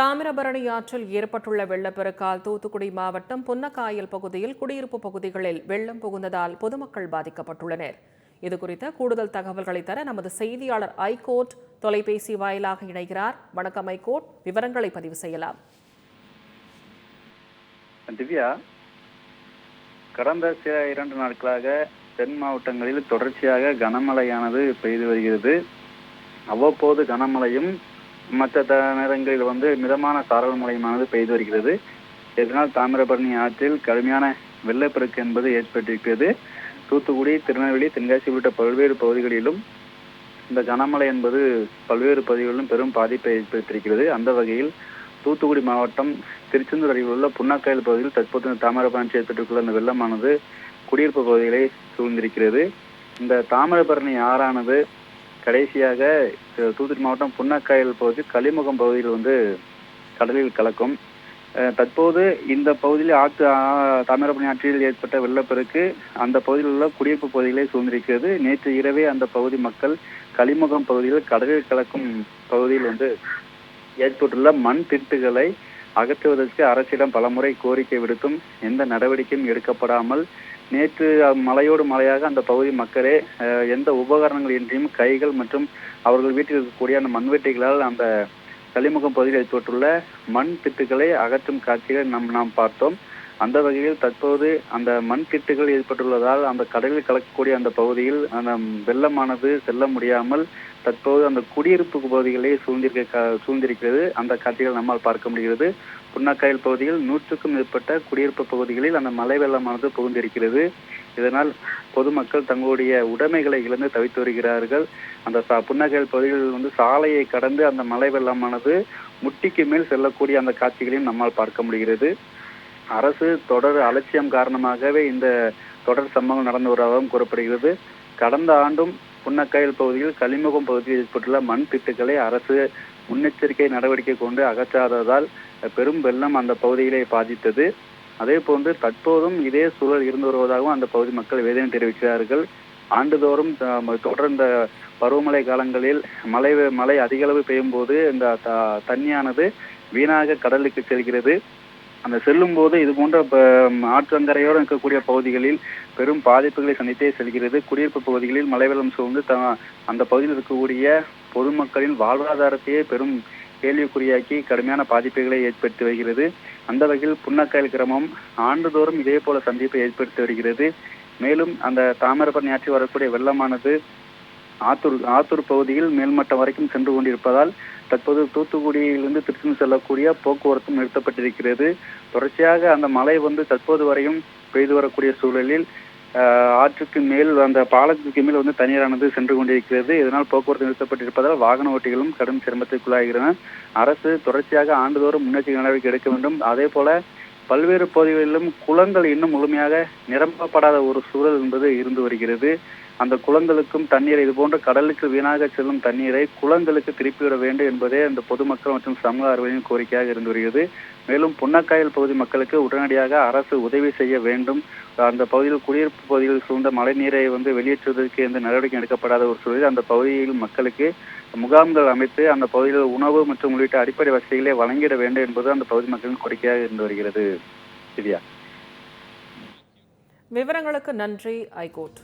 தாமிரபரணி ஆற்றில் ஏற்பட்டுள்ள வெள்ளப்பெருக்கால் தூத்துக்குடி மாவட்டம் புன்னக்காயல் பகுதியில் குடியிருப்பு பகுதிகளில் வெள்ளம் புகுந்ததால் பொதுமக்கள் பாதிக்கப்பட்டுள்ளனர். இதுகுறித்த கூடுதல் தகவல்களை தர நமது செய்தியாளர் ஐகோர்ட் தொலைபேசி வாயிலாக இணைகிறார். வணக்கம் ஐகோர்ட். விவரங்களை பதிவு செய்யலாம். திவ்யா கடந்த சில இரண்டு நாட்களாக தென் மாவட்டங்களில் தொடர்ச்சியாக கனமழையானது பெய்து வருகிறது. அவ்வப்போது கனமழையும் மற்ற த நேரங்களில் வந்து மிதமான சாரல் மழையுமானது பெய்து வருகிறது. இதனால் தாமிரபரணி ஆற்றில் கடுமையான வெள்ளப்பெருக்கு என்பது ஏற்பட்டிருக்கிறது. தூத்துக்குடி திருநெல்வேலி தென்காசி உள்ளிட்ட பல்வேறு பகுதிகளிலும் இந்த கனமழை என்பது பல்வேறு பகுதிகளிலும் பெரும் பாதிப்பை ஏற்படுத்தியிருக்கிறது. அந்த வகையில் தூத்துக்குடி மாவட்டம் திருச்செந்தூர் அருகில் உள்ள புன்னக்காயல் பகுதியில் தற்போது தாமிரபரணி ஏற்பட்டுள்ள அந்த வெள்ளமானது குடியிருப்பு பகுதிகளை சூழ்ந்திருக்கிறது. இந்த தாமிரபரணி ஆறானது கடைசியாக தூத்துக்குடி மாவட்டம் புன்னக்காயல் பகுதி களிமுகம் பகுதியில் வந்து கடலில் கலக்கும். தற்போது இந்த பகுதியில் ஆற்று தாமிரபரணி ஆற்றில் ஏற்பட்ட வெள்ளப்பெருக்கு அந்த பகுதியில் உள்ள குடியிருப்பு பகுதிகளை சூழ்ந்திருக்கிறது. நேற்று இரவே அந்த பகுதி மக்கள் களிமுகம் பகுதியில் கடலில் கலக்கும் பகுதியில் வந்து ஏற்பட்டுள்ள மண் திட்டுகளை அகற்றுவதற்கு அரசிடம் பலமுறை கோரிக்கை விடுத்தும் எந்த நடவடிக்கையும் எடுக்கப்படாமல் நேற்று மலையோடு மலையாக அந்த பகுதி மக்களே எந்த உபகரணங்கள் இன்றியும் கைகள் மற்றும் அவர்கள் வீட்டில் இருக்கக்கூடிய அந்த மண்வெட்டிகளால் அந்த களிமுகம் பகுதியில் ஏற்பட்டுள்ள மண் திட்டுகளை அகற்றும் காட்சிகளை நம் நாம் பார்த்தோம். அந்த வகையில் தற்போது அந்த மண் திட்டுகள் ஏற்பட்டுள்ளதால் அந்த கடலில் கலக்கக்கூடிய அந்த பகுதியில் அந்த வெள்ளமானது செல்ல முடியாமல் தற்போது அந்த குடியிருப்பு பகுதிகளே சூழ்ந்திருக்க கா- சூழ்ந்திருக்கிறது. அந்த காட்சிகள் நம்மால் பார்க்க முடிகிறது. புன்னக்காயல் பகுதியில் நூற்றுக்கும் மேற்பட்ட குடியிருப்பு பகுதிகளில் அந்த மழை வெள்ளமானது புகுந்திருக்கிறது. இதனால் பொதுமக்கள் தங்களுடைய உடைமைகளை இழந்து தவித்து வருகிறார்கள். அந்த சா- புன்னகையல் பகுதிகளில் வந்து சாலையை கடந்து அந்த மழை வெள்ளமானது முட்டிக்கு மேல் செல்லக்கூடிய அந்த காட்சிகளையும் நம்மால் பார்க்க முடிகிறது. அரசு தொடர் அலட்சியம் காரணமாகவே இந்த தொடர் சம்பவம் நடந்து வருவதாகவும் கூறப்படுகிறது. கடந்த ஆண்டும் புன்னக்காயல் பகுதியில் கலிமுகம் பகுதியில் ஏற்பட்டுள்ள மண் திட்டுகளை அரசு முன்னெச்சரிக்கை நடவடிக்கை கொண்டு அகற்றாததால் பெரும் வெள்ளம் அந்த பகுதியிலே பாதித்தது. அதே போன்று தற்போதும் இதே சூழல் இருந்து வருவதாகவும் அந்த பகுதி மக்கள் வேதனை தெரிவிக்கிறார்கள். ஆண்டுதோறும் தொடர்ந்த பருவமழை காலங்களில் மழை மழை அதிகளவு பெய்யும் போது இந்த த- தண்ணியானது வீணாக கடலுக்கு செல்கிறது. அந்த செல்லும் போது இது போன்ற ஆற்றங்கரையோடு இருக்கக்கூடிய பகுதிகளில் பெரும் பாதிப்புகளை சந்தித்தே செல்கிறது. குடியிருப்பு பகுதிகளில் மழை வெள்ளம் சூழ்ந்து த அந்த பகுதியில் இருக்கக்கூடிய பொதுமக்களின் வாழ்வாதாரத்தையே பெரும் கேள்விக்குறியாக்கி கடுமையான பாதிப்புகளை ஏற்படுத்தி வருகிறது. அந்த வகையில் புன்னக்காயல் கிராமம் ஆண்டுதோறும் இதே போல சந்திப்பை ஏற்படுத்தி வருகிறது. மேலும் அந்த தாமிரபரணி ஆற்றி வரக்கூடிய வெள்ளமானது ஆத்தூர் ஆத்தூர் பகுதியில் மேல்மட்டம் வரைக்கும் சென்று கொண்டிருப்பதால் தற்போது தூத்துக்குடியிலிருந்து திருச்சி செல்லக்கூடிய போக்குவரத்தும் நிறுத்தப்பட்டிருக்கிறது. தொடர்ச்சியாக அந்த மழை வந்து தற்போது வரையும் பெய்து வரக்கூடிய சூழலில் ஆற்றுக்கு மேல் அந்த பாலத்துக்கு மேல் வந்து தண்ணீரானது சென்று கொண்டிருக்கிறது. இதனால் போக்குவரத்து நிறுத்தப்பட்டிருப்பதால் வாகன ஓட்டிகளும் கடும் சிரமத்திற்குள்ளாகின்றன. அரசு தொடர்ச்சியாக ஆண்டுதோறும் முன்னெச்சரிக்கை நடவடிக்கை எடுக்க வேண்டும். அதே போல பல்வேறு பகுதிகளிலும் குளங்கள் இன்னும் முழுமையாக நிரம்பப்படாத ஒரு சூழல் என்பது இருந்து வருகிறது. அந்த குளங்களுக்கும் தண்ணீரை இது போன்ற கடலுக்கு வீணாக செல்லும் தண்ணீரை குளங்களுக்கு திருப்பிவிட வேண்டும் என்பதே அந்த பொதுமக்கள் மற்றும் சமூக ஆர்வலின் கோரிக்கையாக இருந்து வருகிறது. மேலும் புன்னக்காயல் பகுதி மக்களுக்கு உடனடியாக அரசு உதவி செய்ய வேண்டும். அந்த பகுதியில் குடியிருப்பு பகுதியில் சூழ்ந்த மழை நீரை வந்து வெளியேற்றுவதற்கு எந்த நடவடிக்கை எடுக்கப்படாத ஒரு சூழலில் அந்த பகுதியில் மக்களுக்கு முகாம்கள் அமைத்து அந்த பகுதியில் உணவு மற்றும் உள்ளிட்ட அடிப்படை வசதிகளை வழங்கிட வேண்டும் என்பது அந்த பகுதி மக்களின் கோரிக்கையாக இருந்து வருகிறது. விவரங்களுக்கு நன்றி ஐகோர்ட்.